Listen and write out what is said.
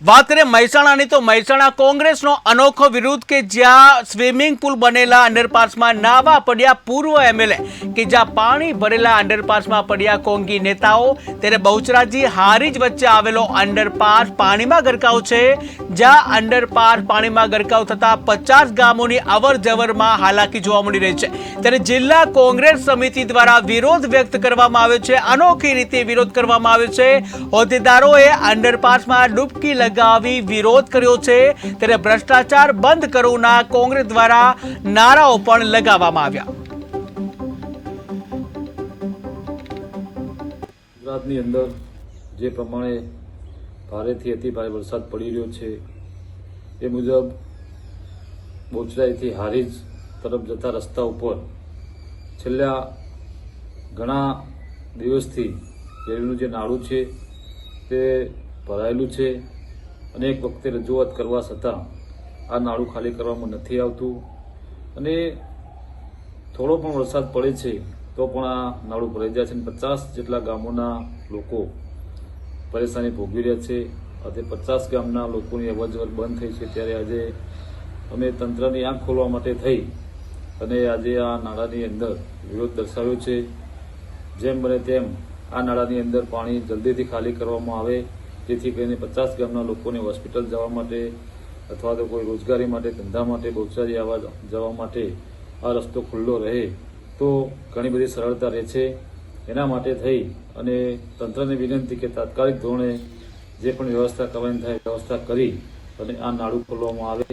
વાત કરીએ મહેસાણાની, તો મહેસાણા કોંગ્રેસનો અનોખો વિરોધ કે જ્યાં સ્વિમિંગ પુલ બનેલા અંડરપાસમાં નાવા પડ્યા પૂર્વ એમએલએ કે જ્યાં પાણી ભરેલા અંડરપાસમાં પડ્યા કોંગી નેતાઓ, ત્યારે બહુચરાજી હારીજ વચ્ચે આવેલો અંડરપાસ પાણીમાં ગરકાવ છે, જ્યાં અંડરપાસ પાણીમાં ગરકાવ થતાં પચાસ ગામોની અવર જવરમાં હાલાકી જોવા મળી રહી છે. ત્યારે જિલ્લા કોંગ્રેસ સમિતિ દ્વારા વિરોધ વ્યક્ત કરવામાં આવ્યો છે, અનોખી રીતે વિરોધ કરવામાં આવ્યો છે. હોદ્દેદારોએ અંડરપાસમાં ડૂબકી લગાવી વિરોધ કર્યો છે. ત્યારે ભ્રષ્ટાચાર બંધ કરોના કોંગ્રેસ દ્વારા નારાઓ પણ લગાવવામાં આવ્યા. ગુજરાતની અંદર જે પ્રમાણે ભારેથી અતિ ભારે વરસાદ પડી રહ્યો છે, એ મુજબ બોચરાઈથી હારીજ તરફ જતા રસ્તા ઉપર છેલ્લા ઘણા દિવસથી રેલનું જે નાળું છે, તે ભરાયેલું છે. અનેક વખતે રજૂઆત કરવા છતાં આ નાળું ખાલી કરવામાં નથી આવતું. અને થોડો પણ વરસાદ પડે છે, તો પણ આ નાળું ભરાઈ જાય છે અને પચાસ જેટલા ગામોના લોકો પરેશાની ભોગવી રહ્યા છે. આજે પચાસ ગામના લોકોની અવરજવર બંધ થઈ છે. ત્યારે આજે અમે તંત્રની આંખ ખોલવા માટે થઈ અને આજે આ નાળાની અંદર વિરોધ દર્શાવ્યો છે. જેમ બને તેમ આ નાળાની અંદર પાણી જલ્દીથી ખાલી કરવામાં આવે જેથી કરીને પચાસ ગામના લોકોને હોસ્પિટલ જવા માટે અથવા તો કોઈ રોજગારી માટે, ધંધા માટે બહુચારી આવવા જવા માટે આ રસ્તો ખુલ્લો રહે, તો ઘણી બધી સરળતા રહે છે. એના માટે થઈ અને તંત્રને વિનંતી કે તાત્કાલિક ધોરણે જે પણ વ્યવસ્થા કરવાની થાય, વ્યવસ્થા કરી અને આ નાળું ખોલવામાં આવે.